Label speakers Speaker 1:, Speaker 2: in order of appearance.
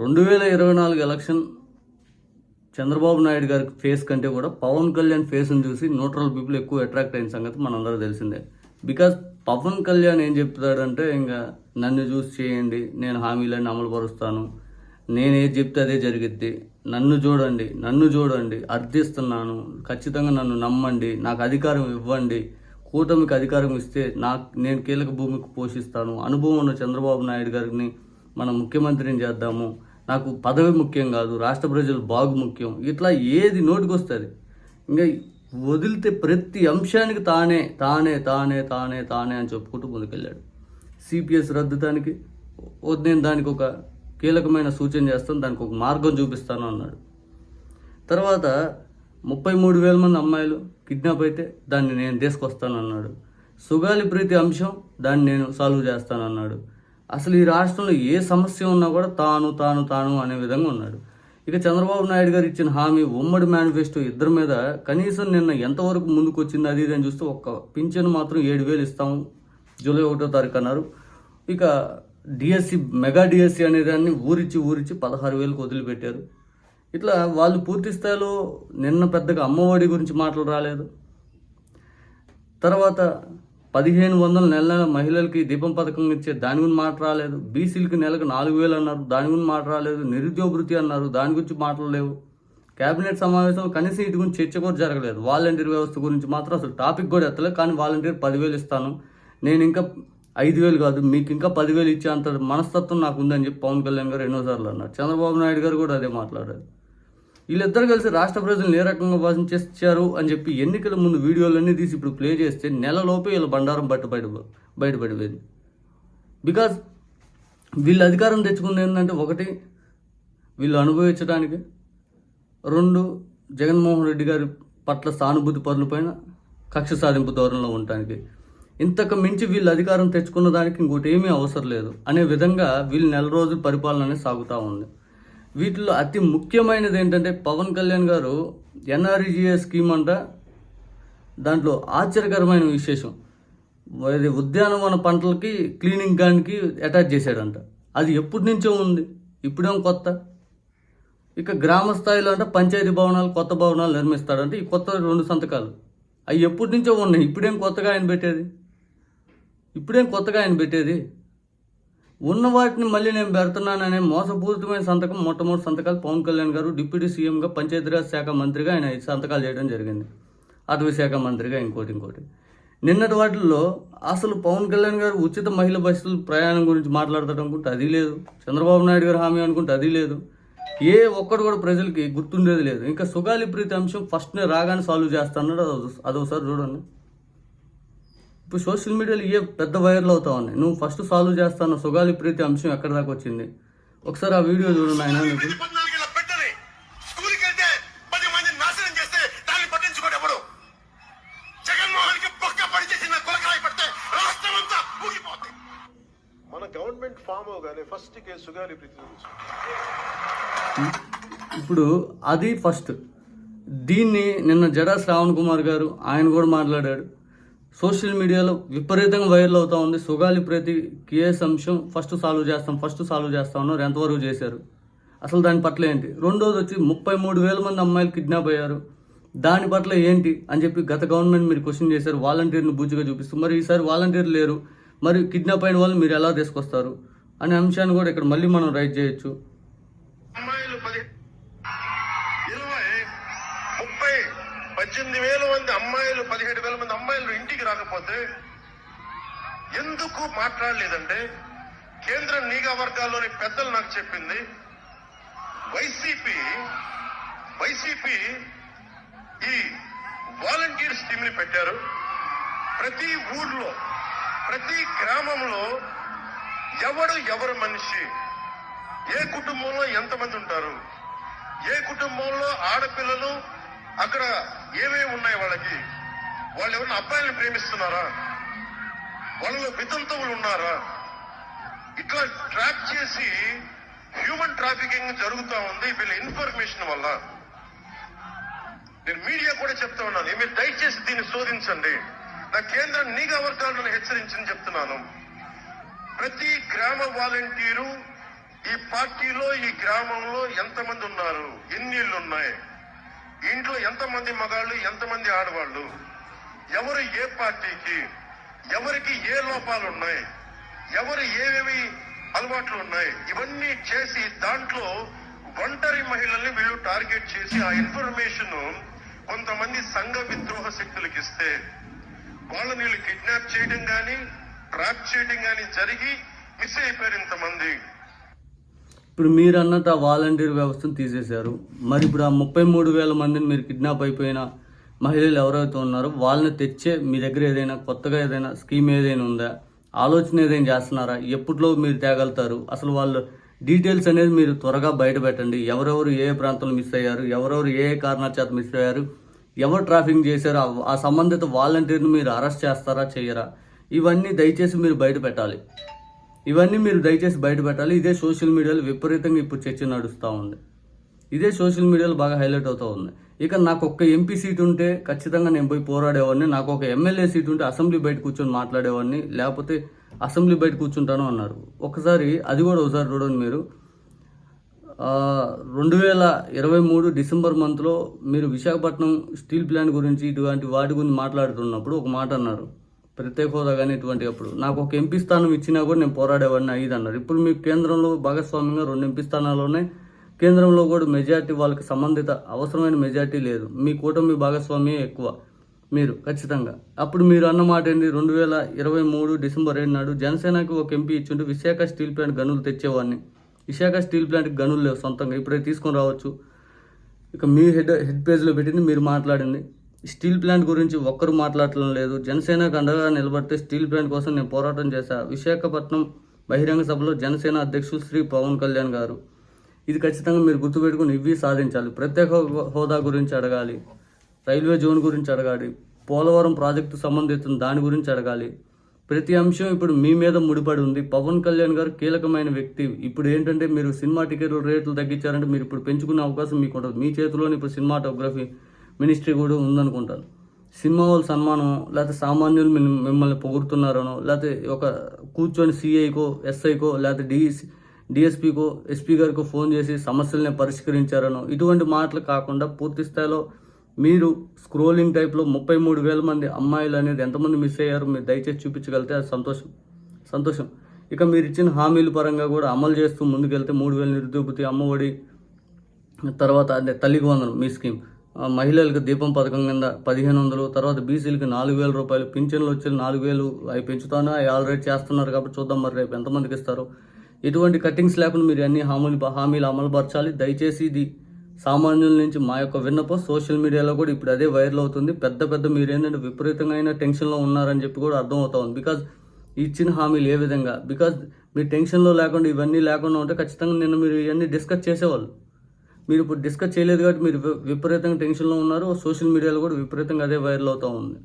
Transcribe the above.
Speaker 1: రెండు వేల ఇరవై నాలుగు ఎలక్షన్ చంద్రబాబు నాయుడు గారి ఫేస్ కంటే కూడా పవన్ కళ్యాణ్ ఫేస్ని చూసి న్యూట్రల్ పీపుల్ ఎక్కువ అట్రాక్ట్ అయిన సంగతి మనందరూ తెలిసిందే. బికాజ్ పవన్ కళ్యాణ్ ఏం చెప్తాడంటే ఇంకా నన్ను చూసి చేయండి నేను హామీలన్నీ అమలు పరుస్తాను. నేను ఏది చెప్తే అదే జరిగిద్ది. నన్ను చూడండి నన్ను చూడండి అర్థిస్తున్నాను. ఖచ్చితంగా నన్ను నమ్మండి నాకు అధికారం ఇవ్వండి. కూటమికి అధికారం ఇస్తే నాకు నేను కీలక భూమికి పోషిస్తాను. అనుభవం ఉన్న చంద్రబాబు నాయుడు గారిని మనం ముఖ్యమంత్రిని చేద్దాము. నాకు పదవి ముఖ్యం కాదు రాష్ట్ర ప్రజలు బాగు ముఖ్యం. ఇట్లా ఏది నోటికొస్తుంది? ఇంకా వదిలితే ప్రతి అంశానికి తానే తానే తానే తానే తానే అని చెప్పుకుంటూ ముందుకెళ్ళాడు. సిపిఎస్ రద్దుతానికి "ఓ, నేను దానికి ఒక కీలకమైన సూచన చేస్తాను దానికి ఒక మార్గం చూపిస్తాను అన్నాడు. తర్వాత ముప్పై మూడు వేల మంది అమ్మాయిలు కిడ్నాప్ అయితే దాన్ని నేను తీసుకొస్తాను అన్నాడు. సుగాలి ప్రీతి అంశం దాన్ని నేను సాల్వ్ చేస్తాను అన్నాడు. అసలు ఈ రాష్ట్రంలో ఏ సమస్య ఉన్నా కూడా తాను తాను తాను అనే విధంగా ఉన్నాడు. ఇక చంద్రబాబు నాయుడు గారు ఇచ్చిన హామీ ఉమ్మడి మేనిఫెస్టో ఇద్దరి మీద కనీసం నిన్న ఎంతవరకు ముందుకు వచ్చింది అది ఇది అని చూస్తే ఒక్క పింఛను మాత్రం ఏడు వేలు ఇస్తాము జూలై ఒకటో తారీఖు అన్నారు. ఇక డిఎస్సి మెగా డిఎస్సి అనే దాన్ని ఊరిచ్చి ఊరిచ్చి పదహారు వేలకు వదిలిపెట్టారు. ఇట్లా వాళ్ళు పూర్తి స్థాయిలో నిన్న పెద్దగా అమ్మఒడి గురించి మాటలు రాలేదు. తర్వాత పదిహేను వందల నెల నెల మహిళలకి దీపం పథకం ఇచ్చే దాని గురించి మాట రాలేదు. బీసీలకి నెలకు నాలుగు వేలు అన్నారు. దాని గురించి మాట రాలేదు. నిరుద్యోగ వృత్తి అన్నారు. దాని గురించి మాటలు లేవు. కేబినెట్ సమావేశంలో కనీసం ఇటు గురించి చర్చ కూడా జరగలేదు. వాలంటీర్ వ్యవస్థ గురించి మాత్రం అసలు టాపిక్ కూడా ఎత్తలేదు. కానీ వాలంటీర్ పదివేలు ఇస్తాను. నేను ఇంకా ఐదు వేలు కాదు. మీకు ఇంకా పదివేలు ఇచ్చే అంత మనస్తత్వం నాకు ఉందని చెప్పి పవన్ కళ్యాణ్ గారు ఎన్నోసార్లు అన్నారు. చంద్రబాబు నాయుడు గారు కూడా అదే మాట్లాడారు. వీళ్ళిద్దరు కలిసి రాష్ట్ర ప్రజలను ఏ రకంగా వాసం చేస్తారు అని చెప్పి ఎన్నికల ముందు వీడియోలన్నీ తీసి ఇప్పుడు ప్లే చేస్తే నెలలోపే వీళ్ళ బండారం బట్ట బయట బయటపడిపోయింది. బికాజ్ వీళ్ళు అధికారం తెచ్చుకుంది ఏంటంటే ఒకటి వీళ్ళు అనుభవించడానికి రెండు జగన్మోహన్ రెడ్డి గారి పట్ల సానుభూతి పనుల పైన కక్ష సాధింపు ధోరణిలో ఉండటానికి. ఇంతకు మించి వీళ్ళు అధికారం తెచ్చుకున్న దానికి ఇంకోటి ఏమీ అవసరం లేదు. అనే విధంగా వీళ్ళు నెల రోజులు పరిపాలన అనేది సాగుతూ ఉంది. వీటిలో అతి ముఖ్యమైనది ఏంటంటే పవన్ కళ్యాణ్ గారు ఎన్ఆర్ఈజిఏ స్కీమ్ అంట. దాంట్లో ఆశ్చర్యకరమైన విశేషం. అది ఉద్యానవన పంటలకి క్లీనింగ్ గానికి అటాచ్ చేశాడంట. అది ఎప్పటి నుంచో ఉంది. ఇప్పుడేం కొత్త? ఇక గ్రామ స్థాయిలో అంటే పంచాయతీ భవనాలు కొత్త భవనాలు నిర్మిస్తాడంటే. ఈ కొత్త రెండు సంతకాలు. అవి ఎప్పటి నుంచో ఉన్నాయి. ఇప్పుడేం కొత్తగా ఆయన పెట్టేది? ఇప్పుడేం కొత్తగా ఆయన పెట్టేది? ఉన్న వాటిని మళ్ళీ నేను పెడుతున్నాననే మోసపూరితమైన సంతకం మొట్టమొదటి సంతకాలు పవన్ కళ్యాణ్ గారు డిప్యూటీ సీఎంగా పంచాయతీరాజ్ శాఖ మంత్రిగా ఆయన సంతకాలు చేయడం జరిగింది. అటవీ శాఖ మంత్రిగా ఇంకోటి ఇంకోటి. నిన్నటి వాటిల్లో అసలు పవన్ కళ్యాణ్ గారు ఉచిత మహిళ బస్సుల ప్రయాణం గురించి మాట్లాడతాడు అనుకుంటే అది లేదు. చంద్రబాబు నాయుడు గారు హామీ అనుకుంటే అది లేదు. ఏ ఒక్కడు కూడా ప్రజలకి గుర్తుండేది లేదు. ఇంకా సుగాలి ప్రీతి అంశం ఫస్ట్నే రాగానే సాల్వ్ చేస్తాడు అదొకసారి చూడండి. ఇప్పుడు సోషల్ మీడియాలో ఏ పెద్ద వైరల్ అవుతా ఉన్నాయి. నువ్వు ఫస్ట్ సాల్వ్ చేస్తాను సుగాలి ప్రీతి అంశం ఎక్కడి దాకా వచ్చింది? ఒకసారి ఆ వీడియో చూడండి ఆయన మీకు
Speaker 2: మన గవర్నమెంట్ ఫామ్ అవగానే ఫస్ట్ కేసు సుగాలి ప్రీతి
Speaker 1: ఇప్పుడు అది ఫస్ట్ దీన్ని నిన్న జడా శ్రావణ్ కుమార్ గారు ఆయన కూడా మాట్లాడాడు. సోషల్ మీడియాలో విపరీతంగా వైరల్ అవుతూ ఉంది. సుగాలి ప్రతి కేఎస్ అంశం ఫస్ట్ సాల్వ్ చేస్తాం ఫస్ట్ సాల్వ్ చేస్తా ఉన్నారు ఎంతవరకు చేశారు? అసలు దాని పట్ల ఏంటి? రెండోది వచ్చి ముప్పై మూడు వేల మంది అమ్మాయిలు కిడ్నాప్ అయ్యారు. దాని పట్ల ఏంటి అని చెప్పి గత గవర్నమెంట్ మీరు క్వశ్చన్ చేశారు. వాలంటీర్ని బూచిగా చూపిస్తూ మరి ఈసారి వాలంటీర్ లేరు. మరి కిడ్నాప్ అయిన వాళ్ళు మీరు ఎలా తీసుకొస్తారు? అనే అంశాన్ని కూడా ఇక్కడ మళ్ళీ మనం రైట్ చేయొచ్చు.
Speaker 3: అమ్మాయిలు పదిహేడు వేల మంది అమ్మాయిలు ఇంటికి రాకపోతే ఎందుకు మాట్లాడలేదంటే కేంద్ర నిఘా వర్గాల్లోని పెద్దలు నాకు చెప్పింది వైసీపీ వైసీపీ ఈ వాలంటీర్ స్కీమ్ని పెట్టారు. ప్రతి ఊర్లో ప్రతి గ్రామంలో ఎవడు ఎవరు మనిషి ఏ కుటుంబంలో ఎంతమంది ఉంటారు ఏ కుటుంబంలో ఆడపిల్లలు అక్కడ ఏమేమి ఉన్నాయి వాళ్ళకి? వాళ్ళు ఎవరైనా అబ్బాయిని ప్రేమిస్తున్నారా? వాళ్ళలో వితంతువులు ఉన్నారా? ఇట్లా ట్రాక్ చేసి హ్యూమన్ ట్రాఫికింగ్ జరుగుతా ఉంది వీళ్ళ ఇన్ఫర్మేషన్ వల్ల. నేను మీడియా కూడా చెప్తా ఉన్నాను. మీరు దయచేసి దీన్ని శోధించండి. నా కేంద్ర నిఘా వర్గాలను హెచ్చరించని చెప్తున్నాను. ప్రతి గ్రామ వాలంటీరు ఈ పార్టీలో ఈ గ్రామంలో ఎంతమంది ఉన్నారు? ఎన్ని ఇళ్ళు ఉన్నాయి? ఇంట్లో ఎంతమంది మగాళ్ళు ఎంతమంది ఆడవాళ్ళు? ఎవరు ఏ పార్టీకి? ఎవరికి ఏ లోపాలు ఉన్నాయి ఎవరు ఏవేవి అలవాట్లు ఉన్నాయి ఇవన్నీ చేసి దాంట్లో ఒంటరి మహిళల్ని వీళ్ళు టార్గెట్ చేసి ఆ ఇన్ఫర్మేషన్ కొంతమంది సంఘ విద్రోహ శక్తులకు ఇస్తే వాళ్ళని వీళ్ళు కిడ్నాప్ చేయడం కానీ ట్రాప్ చేయడం కానీ జరిగి మిస్ అయిపోయారు ఇంతమంది.
Speaker 1: ఇప్పుడు మీరు అన్నట్టు ఆ వాలంటీర్ వ్యవస్థను తీసేశారు. మరి ఇప్పుడు ఆ ముప్పై మూడు వేల మందిని మీరు కిడ్నాప్ అయిపోయిన మహిళలు ఎవరైతే ఉన్నారో వాళ్ళని తెచ్చే మీ దగ్గర ఏదైనా కొత్తగా ఏదైనా స్కీమ్ ఏదైనా ఉందా? ఆలోచన ఏదైనా చేస్తున్నారా? ఎప్పట్లో మీరు తేగలుగుతారు? అసలు వాళ్ళు డీటెయిల్స్ అనేది మీరు త్వరగా బయట పెట్టండి. ఎవరెవరు ఏ ఏ ప్రాంతంలో మిస్ అయ్యారు? ఎవరెవరు ఏ ఏ కారణాల చేత మిస్ అయ్యారు? ఎవరు ట్రాఫింగ్ చేశారు? ఆ- ఆ సంబంధిత వాలంటీర్ని మీరు అరెస్ట్ చేస్తారా చేయరా? ఇవన్నీ దయచేసి మీరు బయట పెట్టాలి. ఇవన్నీ మీరు దయచేసి బయట పెట్టాలి ఇదే సోషల్ మీడియాలో విపరీతంగా ఇప్పుడు చర్చ నడుస్తూ ఉంది. ఇదే సోషల్ మీడియాలో బాగా హైలైట్ అవుతూ ఉంది. ఇక నాకు ఒక్క ఎంపీ సీట్ ఉంటే ఖచ్చితంగా నేను పోయి పోరాడేవాడిని. నాకు ఒక ఎమ్మెల్యే సీట్ ఉంటే అసెంబ్లీ బయట కూర్చొని మాట్లాడేవాడిని. లేకపోతే అసెంబ్లీ బయట కూర్చుంటాను అన్నారు. ఒకసారి అది కూడా ఒకసారి చూడండి మీరు. రెండు వేల ఇరవై మూడు డిసెంబర్ మంత్లో మీరు విశాఖపట్నం స్టీల్ ప్లాంట్ గురించి ఇటువంటి వాటి గురించి మాట్లాడుతున్నప్పుడు ఒక మాట అన్నారు. ప్రత్యేక హోదా కానీ ఇటువంటి అప్పుడు నాకు ఒక ఎంపీ స్థానం ఇచ్చినా కూడా నేను పోరాడేవాడిని ఐదు అన్నారు. ఇప్పుడు మీ కేంద్రంలో భాగస్వామ్యంగా రెండు ఎంపీ స్థానాలు ఉన్నాయి కేంద్రంలో కూడా మెజార్టీ వాళ్ళకి సంబంధిత అవసరమైన మెజార్టీ లేదు. మీ కూటమి భాగస్వామ్యం ఎక్కువ. మీరు ఖచ్చితంగా. అప్పుడు మీరు అన్న మాట ఏంటి? రెండు వేల ఇరవై మూడు డిసెంబర్ ఏడు నాడు జనసేనకి ఒక ఎంపీ ఇచ్చిండు విశాఖ స్టీల్ ప్లాంట్ గనులు తెచ్చేవాడిని. విశాఖ స్టీల్ ప్లాంట్కి గనులు లేవు సొంతంగా. ఇప్పుడే తీసుకొని రావచ్చు. ఇక మీ హెడ్ హెడ్ పేజ్లో పెట్టింది మీరు మాట్లాడింది. స్టీల్ ప్లాంట్ గురించి ఒక్కరు మాట్లాడటం లేదు. జనసేనకు అండగా నిలబడితే స్టీల్ ప్లాంట్ కోసం నేను పోరాటం చేశా. విశాఖపట్నం బహిరంగ సభలో జనసేన అధ్యక్షులు శ్రీ పవన్ కళ్యాణ్ గారు. ఇది ఖచ్చితంగా మీరు గుర్తుపెట్టుకుని ఇవి సాధించాలి. ప్రత్యేక హో- హోదా గురించి అడగాలి. రైల్వే జోన్ గురించి అడగాలి. పోలవరం ప్రాజెక్టు సంబంధిత దాని గురించి అడగాలి. ప్రతి అంశం ఇప్పుడు మీ మీద ముడిపడి ఉంది. పవన్ కళ్యాణ్ గారు కీలకమైన వ్యక్తి. ఇప్పుడు ఏంటంటే మీరు సినిమా టికెట్లు రేట్లు తగ్గించారంటే మీరు ఇప్పుడు పెంచుకునే అవకాశం మీకు ఉంటుంది మీ చేతిలోని ఇప్పుడు సినిమాటోగ్రఫీ మినిస్ట్రీ కూడా ఉందనుకుంటాను సినిమా వాళ్ళ సన్మానం లేకపోతే సామాన్యులు మిమ్మల్ని పొగుడుతున్నారనో లేకపోతే ఒక కూర్చొని సిఐకో ఎస్ఐకో లేకపోతే డిఎస్ డిఎస్పీకో ఎస్పీ గారికో ఫోన్ చేసి సమస్యల్ని పరిష్కరించారనో ఇటువంటి మాటలు కాకుండా పూర్తి స్థాయిలో మీరు స్క్రోలింగ్ టైప్లో ముప్పై మూడు వేల మంది అమ్మాయిలు అనేది ఎంతమంది మిస్ అయ్యారు మీరు దయచేసి చూపించగలిగితే అది సంతోషం. సంతోషం. ఇక మీరు ఇచ్చిన హామీల పరంగా కూడా అమలు చేస్తూ ముందుకెళ్తే మూడు వేల నిరుద్యోగతి అమ్మఒడి తర్వాత అంటే తల్లికి వందనం మీ స్కీమ్. మహిళలకు దీపం పథకం కింద పదిహేను వందలు తర్వాత బీసీలకు నాలుగు వేల రూపాయలు పింఛన్లు వచ్చి నాలుగు వేలు అవి పెంచుతాను అవి ఆల్రెడీ చేస్తున్నారు కాబట్టి చూద్దాం మరి రేపు ఎంతమందికి ఇస్తారు. ఎటువంటి కట్టింగ్స్ లేకుండా మీరు అన్ని హామీలు హామీలు అమలుపరచాలి? దయచేసి ఇది సామాన్యుల నుంచి మా యొక్క విన్నపం. సోషల్ మీడియాలో కూడా ఇప్పుడు అదే వైరల్ అవుతుంది. పెద్ద పెద్ద మీరు ఏంటంటే విపరీతంగా అయినా టెన్షన్లో ఉన్నారని చెప్పి కూడా అర్థం అవుతా ఉంది. బికాజ్ ఇచ్చిన హామీలు ఏ విధంగా? బికాజ్ మీరు టెన్షన్లో లేకుండా ఇవన్నీ లేకుండా ఉంటే ఖచ్చితంగా నిన్న మీరు ఇవన్నీ డిస్కస్ చేసేవాళ్ళు. మీరు ఇప్పుడు డిస్కస్ చేయలేదు కాబట్టి మీరు వి- విపరీతంగా టెన్షన్లో ఉన్నారు. సోషల్ మీడియాలో కూడా విపరీతంగా అదే వైరల్ అవుతూ ఉంది.